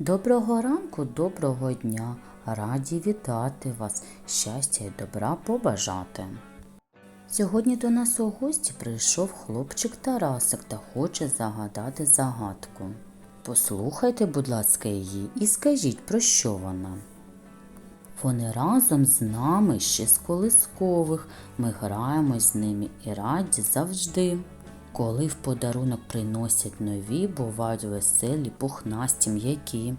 Доброго ранку, доброго дня. Раді вітати вас, щастя і добра побажати. Сьогодні до нас у гості прийшов хлопчик Тарасик та хоче загадати загадку. Послухайте, будь ласка, її і скажіть, про що вона. Вони разом з нами ще з колискових, ми граємо з ними і раді завжди. Коли в подарунок приносять нові, бувають веселі, пухнасті, м'які.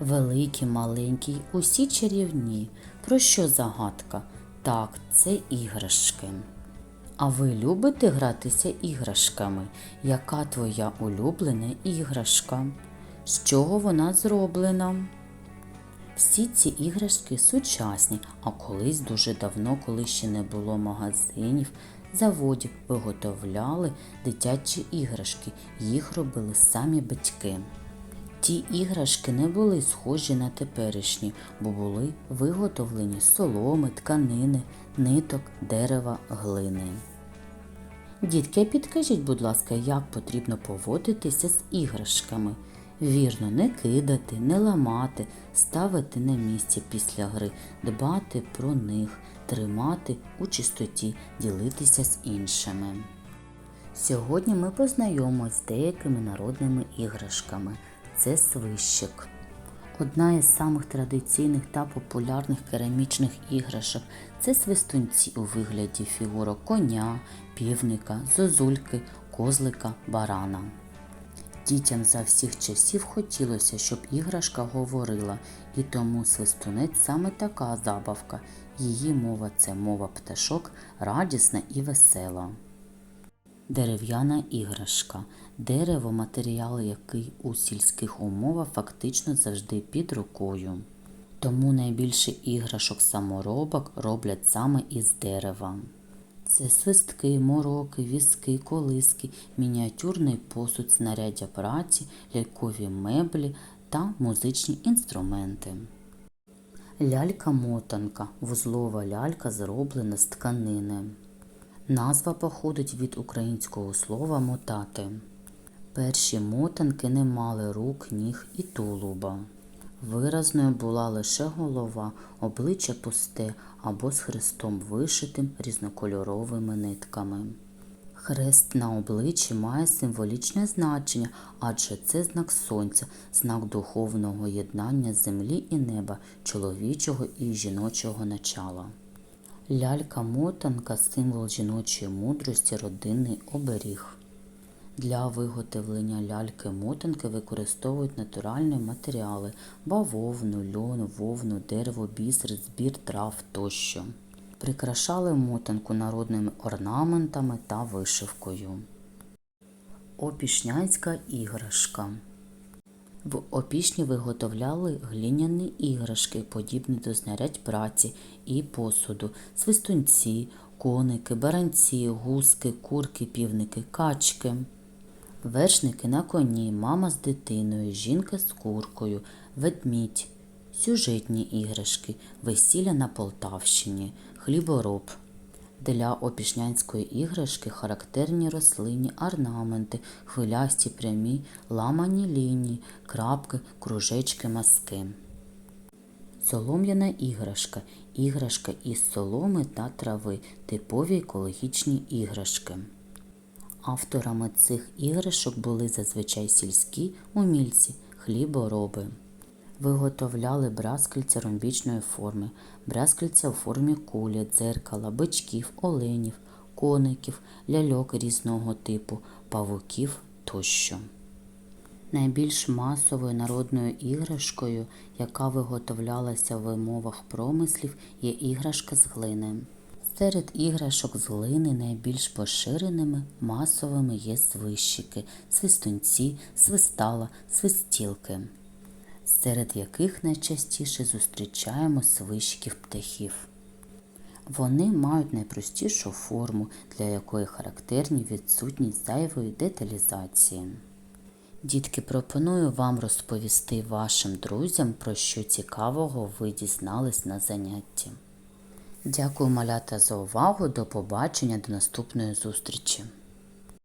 Великі, маленькі, усі чарівні. Про що загадка? Так, це іграшки. А ви любите гратися іграшками? Яка твоя улюблена іграшка? З чого вона зроблена? Всі ці іграшки сучасні, а колись дуже давно, коли ще не було магазинів, заводів, виготовляли дитячі іграшки, їх робили самі батьки. Ті іграшки не були схожі на теперішні, бо були виготовлені соломи, тканини, ниток, дерева, глини. Дітки, підкажіть, будь ласка, як потрібно поводитися з іграшками? Вірно, не кидати, не ламати, ставити на місці після гри, дбати про них, тримати у чистоті, ділитися з іншими. Сьогодні ми познайомимося з деякими народними іграшками. Це свищик. Одна із самих традиційних та популярних керамічних іграшок це свистунці у вигляді фігурок коня, півника, зозульки, козлика, барана. Дітям за всіх часів хотілося, щоб іграшка говорила, і тому свистунець саме така забавка. Її мова це мова пташок, радісна і весела. Дерев'яна іграшка. Дерево матеріал, який у сільських умовах фактично завжди під рукою. Тому найбільше іграшок саморобок роблять саме із дерева. Це свистки, мороки, візки, колиски, мініатюрний посуд, знаряддя праці, лялькові меблі та музичні інструменти. Лялька-мотанка вузлова лялька зроблена з тканини. Назва походить від українського слова мотати. Перші мотанки не мали рук, ніг і тулуба. Виразною була лише голова, обличчя пусте або з хрестом вишитим різнокольоровими нитками. Хрест на обличчі має символічне значення, адже це знак сонця, знак духовного єднання землі і неба, чоловічого і жіночого начала. Лялька-мотанка символ жіночої мудрості, родинний оберіг. Для виготовлення ляльки-мотанки використовують натуральні матеріали бавовну, льон, вовну, дерево, бісер, збір трав тощо. Прикрашали мотанку народними орнаментами та вишивкою. Опішнянська іграшка. В опішні виготовляли глиняні іграшки, подібні до знарядь праці і посуду, свистунці, коники, баранці, гуски, курки, півники, качки. Вершники на коні, мама з дитиною, жінка з куркою, ведмідь, сюжетні іграшки, весілля на Полтавщині, хлібороб. Для опішнянської іграшки характерні рослинні орнаменти, хвилясті прямі, ламані лінії, крапки, кружечки, маски. Солом'яна іграшка. Іграшка із соломи та трави, типові екологічні іграшки. Авторами цих іграшок були зазвичай сільські умільці, хлібороби. Виготовляли браскальця ромбічної форми, браскальця у формі кулі, дзеркала, бичків, оленів, коників, ляльок різного типу, павуків тощо. Найбільш масовою народною іграшкою, яка виготовлялася в умовах промислів, є іграшка з глини. Серед іграшок з глини найбільш поширеними масовими є свищики, свистунці, свистала, свистілки, серед яких найчастіше зустрічаємо свищиків птахів. Вони мають найпростішу форму, для якої характерні відсутність зайвої деталізації. Дітки, пропоную вам розповісти вашим друзям, про що цікавого ви дізнались на занятті. Дякую, малята, за увагу. До побачення, до наступної зустрічі!